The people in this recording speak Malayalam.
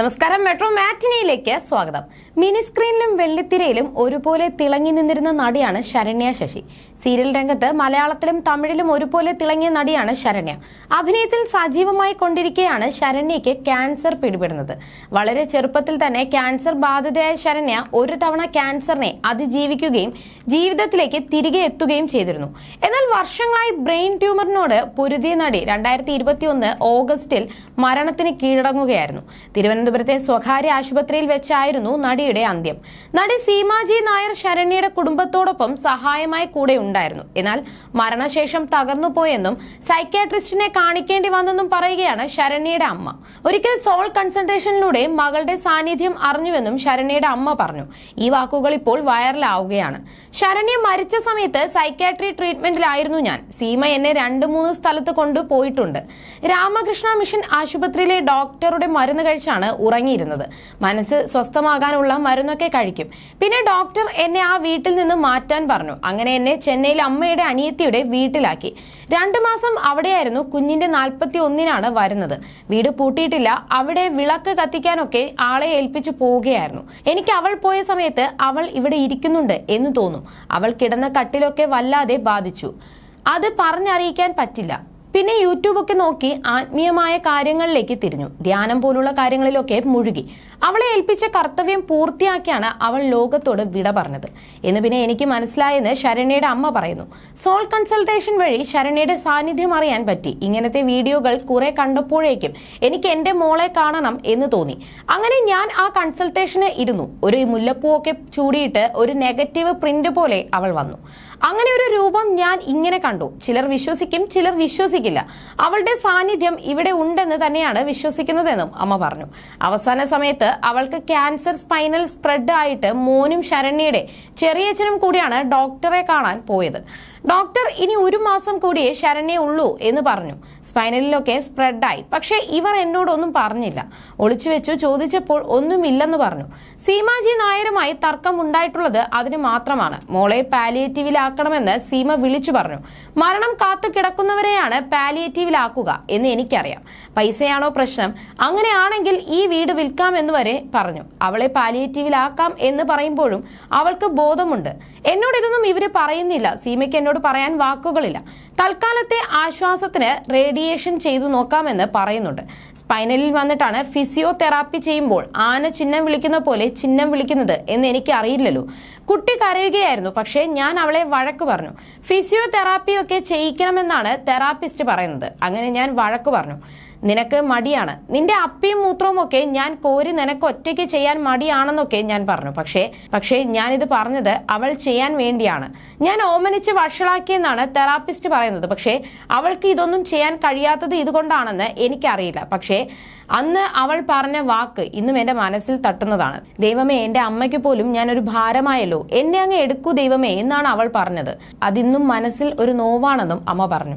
നമസ്കാരം. മെട്രോ മാറ്റിനിയിലേക്ക് സ്വാഗതം. മിനി സ്ക്രീനിലും വെള്ളിത്തിരയിലും ഒരുപോലെ തിളങ്ങി നിന്നിരുന്ന നടിയാണ് ശരണ്യ ശശി. സീരിയൽ രംഗത്ത് മലയാളത്തിലും തമിഴിലും ഒരുപോലെ തിളങ്ങിയ നടിയാണ് ശരണ്യ. അഭിനയത്തിൽ സജീവമായി കൊണ്ടിരിക്കെയാണ് ശരണ്യയ്ക്ക് ക്യാൻസർ പിടിപെടുന്നത്. വളരെ ചെറുപ്പത്തിൽ തന്നെ ക്യാൻസർ ബാധിതയായ ശരണ്യ ഒരു തവണ ക്യാൻസറിനെ അതിജീവിക്കുകയും ജീവിതത്തിലേക്ക് തിരികെ എത്തുകയും ചെയ്തിരുന്നു. എന്നാൽ വർഷങ്ങളായി ബ്രെയിൻ ട്യൂമറിനോട് പൊരുതിയ നടി രണ്ടായിരത്തി ഓഗസ്റ്റിൽ മരണത്തിന് കീഴടങ്ങുകയായിരുന്നു. തിരുവനന്തപുരത്തെ സ്വകാര്യ ആശുപത്രിയിൽ വെച്ചായിരുന്നു നടിയുടെ അന്ത്യം. നടി സീമാജി നായർ ശരണ്യയുടെ കുടുംബത്തോടൊപ്പം സഹായമായി കൂടെ ഉണ്ടായിരുന്നു. എന്നാൽ മരണശേഷം തകർന്നുപോയെന്നും സൈക്യാട്രിസ്റ്റിനെ കാണിക്കേണ്ടി വന്നെന്നും പറയുകയാണ് ശരണ്യയുടെ അമ്മ. ഒരിക്കൽ സോൾ കൺസൾട്ടേഷനിലൂടെ മകളുടെ സാന്നിധ്യം അറിഞ്ഞുവെന്നും ശരണ്യയുടെ അമ്മ പറഞ്ഞു. ഈ വാക്കുകൾ ഇപ്പോൾ വൈറലാവുകയാണ്. ശരണ്യ മരിച്ച സമയത്ത് സൈക്യാട്രി ട്രീറ്റ്മെന്റിലായിരുന്നു ഞാൻ. സീമ എന്നെ രണ്ട് മൂന്ന് സ്ഥലത്ത് കൊണ്ടുപോയിട്ടുണ്ട്. രാമകൃഷ്ണ മിഷൻ ആശുപത്രിയിലെ ഡോക്ടറുടെ മരുന്ന് കഴിച്ചാണ് ഉറങ്ങിയിരുന്നത്. മനസ്സ് സ്വസ്ഥമാകാനുള്ള മരുന്നൊക്കെ കഴിക്കും. പിന്നെ ഡോക്ടർ എന്നെ ആ വീട്ടിൽ നിന്ന് മാറ്റാൻ പറഞ്ഞു. അങ്ങനെ എന്നെ ചെന്നൈയിൽ അമ്മയുടെ അനിയത്തിയുടെ വീട്ടിലാക്കി. രണ്ടു മാസം അവിടെയായിരുന്നു കുഞ്ഞിന്റെ നാൽപ്പത്തി ഒന്നിനാണ് വരുന്നത്. വീട് പൂട്ടിയിട്ടില്ല. അവിടെ വിളക്ക് കത്തിക്കാനൊക്കെ ആളെ ഏൽപ്പിച്ചു പോവുകയായിരുന്നു. എനിക്ക് അവൾ പോയ സമയത്ത് അവൾ ഇവിടെ ഇരിക്കുന്നുണ്ട് എന്ന് തോന്നും. അവൾ കിടന്ന കട്ടിലൊക്കെ വല്ലാതെ ബാധിച്ചു. അത് പറഞ്ഞറിയിക്കാൻ പറ്റില്ല. പിന്നെ യൂട്യൂബ് ഒക്കെ നോക്കി ആത്മീയമായ കാര്യങ്ങളിലേക്ക് തിരിഞ്ഞു. ധ്യാനം പോലുള്ള കാര്യങ്ങളിലൊക്കെ മുഴുകി. അവളെ ഏൽപ്പിച്ച കർത്തവ്യം പൂർത്തിയാക്കിയാണ് അവൾ ലോകത്തോട് വിട പറഞ്ഞത്. എന്ന് പിന്നെ എനിക്ക് മനസ്സിലായെന്ന് ശരണയുടെ അമ്മ പറയുന്നു. സോൾ കൺസൾട്ടേഷൻ വഴി ശരണയുടെ സാന്നിധ്യം അറിയാൻ പറ്റി. ഇങ്ങനത്തെ വീഡിയോകൾ കുറെ കണ്ടപ്പോഴേക്കും എനിക്ക് എന്റെ മോളെ കാണണം എന്ന് തോന്നി. അങ്ങനെ ഞാൻ ആ കൺസൾട്ടേഷന് ഇരുന്നു. ഒരു മുല്ലപ്പൂവൊക്കെ ചൂടിയിട്ട് ഒരു നെഗറ്റീവ് പ്രിന്റ് പോലെ അവൾ വന്നു. അങ്ങനെ ഒരു രൂപം ഞാൻ ഇങ്ങനെ കണ്ടു. ചിലർ വിശ്വസിക്കും ചിലർ വിശ്വസിക്കില്ല അവളുടെ സാന്നിധ്യം ഇവിടെ ഉണ്ടെന്ന് തന്നെയാണ് വിശ്വസിക്കുന്നതെന്നും അമ്മ പറഞ്ഞു. അവസാന സമയത്ത് അവൾക്ക് ക്യാൻസർ സ്പൈനൽ സ്പ്രെഡ് ആയിട്ട് മോനും ശരണ്യയുടെ ചെറിയച്ഛനും കൂടിയാണ് ഡോക്ടറെ കാണാൻ പോയത്. ഡോക്ടർ ഇനി ഒരു മാസം കൂടിയേ ശരണ്യേ ഉള്ളൂ എന്ന് പറഞ്ഞു. സ്പൈനലിലൊക്കെ സ്പ്രെഡായി പക്ഷേ ഇവർ എന്നോടൊന്നും പറഞ്ഞില്ല. ഒളിച്ചു വെച്ചു ചോദിച്ചപ്പോൾ ഒന്നുമില്ലെന്ന് പറഞ്ഞു. സീമാജി നായരുമായി തർക്കം ഉണ്ടായിട്ടുള്ളത് അതിന് മാത്രമാണ്. മോളെ പാലിയേറ്റീവിലാക്കണമെന്ന് സീമ വിളിച്ചു പറഞ്ഞു. മരണം കാത്തു കിടക്കുന്നവരെയാണ് പാലിയേറ്റീവിലാക്കുക എന്ന് എനിക്കറിയാം. പൈസയാണോ പ്രശ്നം? അങ്ങനെയാണെങ്കിൽ ഈ വീട് വിൽക്കാമെന്ന് വരെ പറഞ്ഞു. അവളെ പാലിയേറ്റീവിലാക്കാം എന്ന് പറയുമ്പോഴും അവൾക്ക് ബോധമുണ്ട്. എന്നോട് ഇതൊന്നും ഇവർ പറയുന്നില്ല. സീമയ്ക്ക് എന്നോട് പറയാൻ വാക്കുകളില്ല. തൽക്കാലത്തെ ആശ്വാസത്തിന് റേഡിയേഷൻ ചെയ്തു നോക്കാമെന്ന് പറയുന്നുണ്ട്. സ്പൈനലിൽ വന്നിട്ടാണ് ഫിസിയോതെറാപ്പി ചെയ്യുമ്പോൾ ആന ചിഹ്നം വിളിക്കുന്ന പോലെ ചിഹ്നം വിളിക്കുന്നത് എന്ന് എനിക്ക് അറിയില്ലല്ലോ. കുട്ടി കരയുകയായിരുന്നു പക്ഷേ ഞാൻ അവളെ വഴക്ക് പറഞ്ഞു. ഫിസിയോതെറാപ്പിയൊക്കെ ചെയ്യിക്കണമെന്നാണ് തെറാപ്പിസ്റ്റ് പറയുന്നത്. അങ്ങനെ ഞാൻ വഴക്ക് പറഞ്ഞു. നിനക്ക് മടിയാണ്. നിന്റെ അപ്പിയും മൂത്രവും ഒക്കെ ഞാൻ കോരി നിനക്ക് ഒറ്റയ്ക്ക് ചെയ്യാൻ മടിയാണെന്നൊക്കെ ഞാൻ പറഞ്ഞു. പക്ഷേ പക്ഷേ ഞാൻ ഇത് പറഞ്ഞത് അവൾ ചെയ്യാൻ വേണ്ടിയാണ്. ഞാൻ ഓമനിച്ച് വഷളാക്കിയെന്നാണ് തെറാപ്പിസ്റ്റ് പറയുന്നത്. പക്ഷേ അവൾക്ക് ഇതൊന്നും ചെയ്യാൻ കഴിയാത്തത് ഇതുകൊണ്ടാണെന്ന് എനിക്കറിയില്ല. പക്ഷേ അന്ന് അവൾ പറഞ്ഞ വാക്ക് ഇന്നും എന്റെ മനസ്സിൽ തട്ടുന്നതാണ്. ദൈവമേ എന്റെ അമ്മയ്ക്ക് പോലും ഞാൻ ഒരു ഭാരമായല്ലോ. എന്നെ അങ്ങ് എടുക്കൂ ദൈവമേ എന്നാണ് അവൾ പറഞ്ഞത്. അതിന്നും മനസ്സിൽ ഒരു നോവാണെന്നും അമ്മ പറഞ്ഞു.